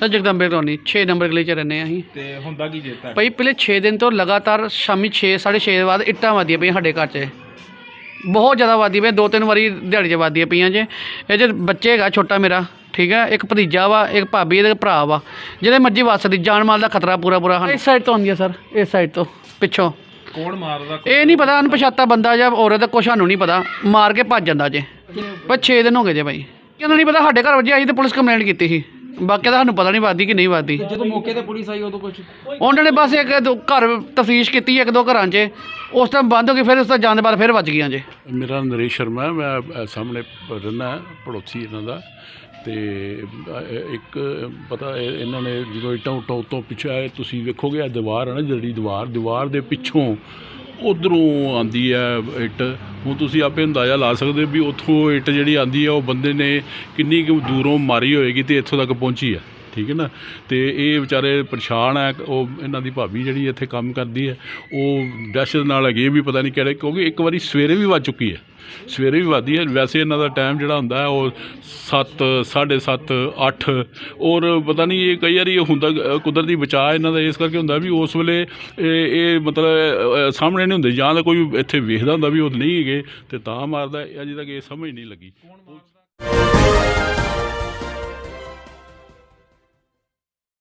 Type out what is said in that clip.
Sir Jagdambe colony 6 number ਗਲੀ ਚ ਰਹਿੰਦੇ ਹਾਂ ਅਸੀਂ। ਤੇ ਹੁੰਦਾ ਕੀ ਜੇ ਭਾਈ ਪਿਛਲੇ 6 ਦਿਨ ਤੋਂ ਲਗਾਤਾਰ ਸ਼ਾਮੀ 6 6:30 ਦੇ ਬਾਅਦ ਇੱਟਾਂ ਵੱਜਦੀਆਂ ਪਈਆਂ ਸਾਡੇ ਘਰ 'ਚ। ਬਹੁਤ ਜ਼ਿਆਦਾ ਵੱਜਦੀਆਂ ਪਈਆਂ ਦੋ ਤਿੰਨ ਵਾਰੀ ਦਿਹਾੜੀ 'ਚ ਵੱਜਦੀਆਂ ਪਈਆਂ ਜੇ। ਇਹ 'ਚ ਬੱਚੇ ਹੈਗਾ ਛੋਟਾ ਮੇਰਾ ਠੀਕ ਹੈ ਇੱਕ ਭਤੀਜਾ ਵਾ ਇੱਕ ਭਾਬੀ ਇਹਦੇ ਭਰਾ ਵਾ। ਜਿਹਦੇ ਮਰਜ਼ੀ ਵੱਸ ਦੀ ਜਾਨ ਮਾਲ ਦਾ ਖਤਰਾ ਪੂਰਾ ਪੂਰਾ ਹਨ ਇਸ ਸਾਈਡ ਤੋਂ ਆਉਂਦੀ ਆ ਸਰ ਇਸ ਸਾਈਡ ਤੋਂ। ਪਿੱਛੋਂ। ਕੌਣ ਮਾਰਦਾ ਇਹ ਨਹੀਂ ਪਤਾ ਅਣਪਛਾਤਾ ਬੰਦਾ ਜਾਂ ਔਰਤ ਕੁਛ ਸਾਨੂੰ ਨਹੀਂ ਪਤਾ। ਮਾਰ ਕੇ ਭੱਜ ਜਾਂਦਾ ਜੇ। ਪਰ 6 ਦਿਨ ਹੋ ਗਏ ਜੇ ਭਾਈ। ਕਿਹਨੂੰ ਨਹੀਂ ਪਤਾ ਸਾਡੇ ਘਰ ਵਜੇ ਆਈ ਤੇ ਪੁਲਿਸ ਕੰਪਲੇਂਟ ਕੀਤੀ ਸੀ। ਬਾਕੀ ਦਾ ਸਾਨੂੰ ਪਤਾ ਨਹੀਂ ਵਾਦੀ ਕਿ ਨਹੀਂ ਵਾਦੀ ਜਦੋਂ ਮੌਕੇ ਤੇ ਪੁਲਿਸ ਆਈ ਉਦੋਂ ਕੁਝ ਉਹਨਾਂ ਨੇ ਬਸ ਇੱਕ ਦੋ ਘਰ ਤਫਤੀਸ਼ ਕੀਤੀ ਇੱਕ ਦੋ ਘਰਾਂ 'ਚ ਉਸ ਟਾਈਮ ਬੰਦ ਹੋ ਗਈ ਫਿਰ ਉਸ ਤੋਂ ਜਾਣ ਦੇ ਬਾਅਦ ਫਿਰ ਵੱਜ ਗਈਆਂ ਜੇ। ਮੇਰਾ ਨਰੇਸ਼ ਸ਼ਰਮਾ ਹੈ ਮੈਂ ਅ, ਸਾਹਮਣੇ ਰਹਿੰਦਾ ਪੜੋਸੀ ਇਹਨਾਂ ਦਾ। ਤੇ ਅ, ਇੱਕ ਪਤਾ ਇਹ- ਇਹਨਾਂ ਨੇ ਜਦੋਂ ਇੱਟਾਂ ਉੱਟਾਂ ਉੱਤੋਂ ਪਿੱਛੇ ਆਏ ਤੁਸੀਂ ਵੇਖੋਗੇ ਇਹ ਦੀਵਾਰ ਹੈ ਨਾ ਜਿਹੜੀ ਦੀਵਾਰ ਦੀਵਾਰ ਦੇ ਪਿੱਛੋਂ ਉਧਰੋਂ ਆਉਂਦੀ ਹੈ ਇੱਟ। ਹੁਣ ਤੁਸੀਂ ਆਪੇ ਅੰਦਾਜ਼ਾ ਲਾ ਸਕਦੇ ਹੋ ਵੀ ਉੱਥੋਂ ਇੱਟ ਜਿਹੜੀ ਆਉਂਦੀ ਹੈ, ਉਹ ਬੰਦੇ ਨੇ ਕਿੰਨੀ ਕੁ ਦੂਰੋਂ ਮਾਰੀ ਹੋਏਗੀ ਤੇ ਇੱਥੋਂ ਤੱਕ ਪਹੁੰਚੀ ਹੈ। ਠੀਕ ਹੈ ਨਾ? ਤੇ ਇਹ ਵਿਚਾਰੇ ਪਰੇਸ਼ਾਨ ਹੈ ਉਹ ਇਹਨਾਂ ਦੀ ਭਾਬੀ ਜਿਹੜੀ ਇੱਥੇ ਕੰਮ ਕਰਦੀ ਹੈ, ਉਹ ਦਹਿਸ਼ਤ ਨਾਲ ਹੈਗੀ ਵੀ ਪਤਾ ਨਹੀਂ ਕਿਹੜੇ, ਕਿਉਂਕਿ ਇੱਕ ਵਾਰੀ ਸਵੇਰੇ ਵੀ ਵੱਜ ਚੁੱਕੀ ਹੈ। ਸਵੇਰੇ ਵੀ ਵੱਜਦੀ ਹੈ, ਵੈਸੇ ਇਹਨਾਂ ਦਾ ਟਾਈਮ ਜਿਹੜਾ ਹੁੰਦਾ ਹੈ, ਉਹ 7 7:30 8 ਔਰ ਪਤਾ ਨਹੀਂ ਇਹ ਕਈ ਵਾਰੀ ਹੁੰਦਾ ਕੁਦਰਤੀ ਬਚਾਅ ਇਹਨਾਂ ਦਾ ਇਸ ਕਰਕੇ ਹੁੰਦਾ ਵੀ ਉਸ ਵੇਲੇ ਇਹ ਇਹ ਮਤਲਬ ਸਾਹਮਣੇ ਨਹੀਂ ਹੁੰਦੇ, ਜਾਂ ਤਾਂ ਕੋਈ ਇੱਥੇ ਵੇਖਦਾ ਹੁੰਦਾ ਵੀ ਉਹ ਨਹੀਂ ਹੈਗੇ, ਤੇ ਤਾਂ ਮਾਰਦਾ, ਅਜੇ ਤੱਕ ਇਹ ਸਮਝ ਨਹੀਂ ਲੱਗੀ।